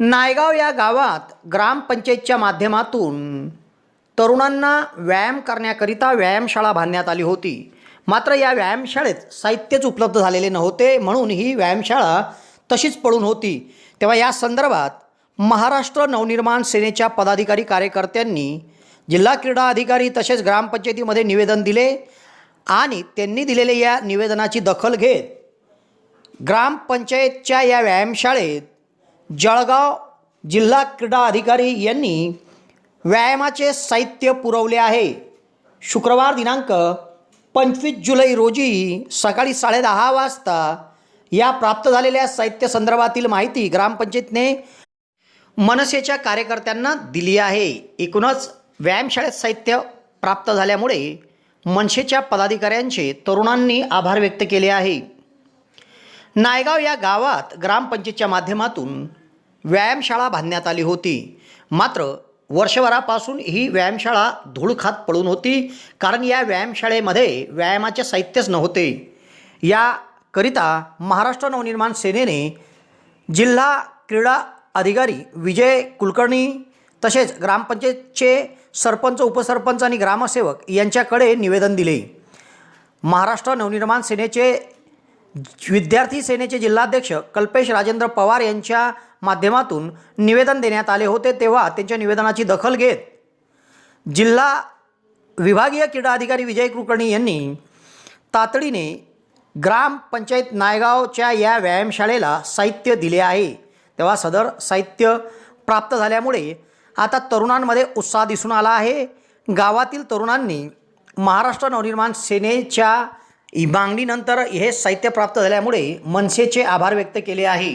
नायगाव या गावात ग्रामपंचायतच्या माध्यमातून तरुणांना व्यायाम करण्याकरिता व्यायामशाळा बांधण्यात आली होती. मात्र या व्यायामशाळेत साहित्यच उपलब्ध झालेले नव्हते म्हणून ही व्यायामशाळा तशीच पडून होती. तेव्हा या संदर्भात महाराष्ट्र नवनिर्माण सेनेच्या पदाधिकारी कार्यकर्त्यांनी जिल्हा क्रीडा अधिकारी तसेच ग्रामपंचायतीमध्ये निवेदन दिले आणि त्यांनी दिलेल्या या निवेदनाची दखल घेत ग्रामपंचायतच्या या व्यायामशाळेत जळगाव जिल्हा क्रीडा अधिकारी यांनी व्यायामाचे साहित्य पुरवले आहे. शुक्रवार दिनांक पंचवीस जुलै रोजी सकाळी साडेदहा वाजता या प्राप्त झालेल्या साहित्य संदर्भातील माहिती ग्रामपंचायतने मनसेच्या कार्यकर्त्यांना दिली आहे. एकूणच व्यायामशाळेत साहित्य प्राप्त झाल्यामुळे मनसेच्या पदाधिकाऱ्यांचे तरुणांनी आभार व्यक्त केले आहे. नायगाव या गावात ग्रामपंचायतच्या माध्यमातून व्यायामशाळा बांधण्यात आली होती. मात्र वर्षभरापासून ही व्यायामशाळा धूळ खात पडून होती कारण या व्यायामशाळेमध्ये व्यायामाचे साहित्यच नव्हते. याकरिता महाराष्ट्र नवनिर्माण सेनेने जिल्हा क्रीडा अधिकारी विजय कुलकर्णी तसेच ग्रामपंचायतचे सरपंच उपसरपंच आणि ग्रामसेवक यांच्याकडे निवेदन दिले. महाराष्ट्र नवनिर्माण सेनेचे विद्यार्थी सेनेचे जिल्हाध्यक्ष कल्पेश राजेंद्र पवार यांच्या माध्यमातून निवेदन देण्यात आले होते तेव्हा त्यांच्या निवेदनाची दखल घेत जिल्हा विभागीय क्रीडा अधिकारी विजय कुलकर्णी यांनी तातडीने ग्रामपंचायत नायगावच्या या व्यायामशाळेला साहित्य दिले आहे. तेव्हा सदर साहित्य प्राप्त झाल्यामुळे आता तरुणांमध्ये उत्साह दिसून आला आहे. गावातील तरुणांनी महाराष्ट्र नवनिर्माण सेनेच्या मागणीनंतर हे साहित्य प्राप्त झाल्यामुळे मनसेचे आभार व्यक्त केले आहे.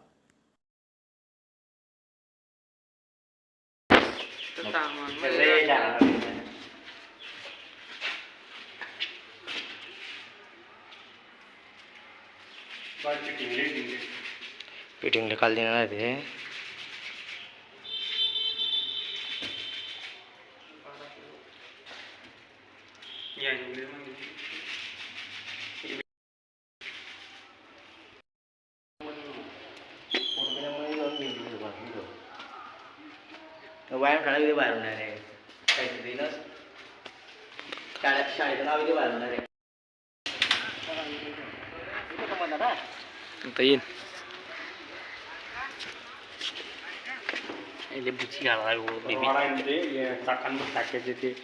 फिटिंगला काल देणार आहे ते. व्यायाम शाळा किती बाहेर होणार आहे. काहीतरी ना. शाळेत शाळेचं नाव किती बाहेर होणार आहे. Tentuin. Ini buci gak lalu bibit Orang yang gede ya Takkan bersakit jadi.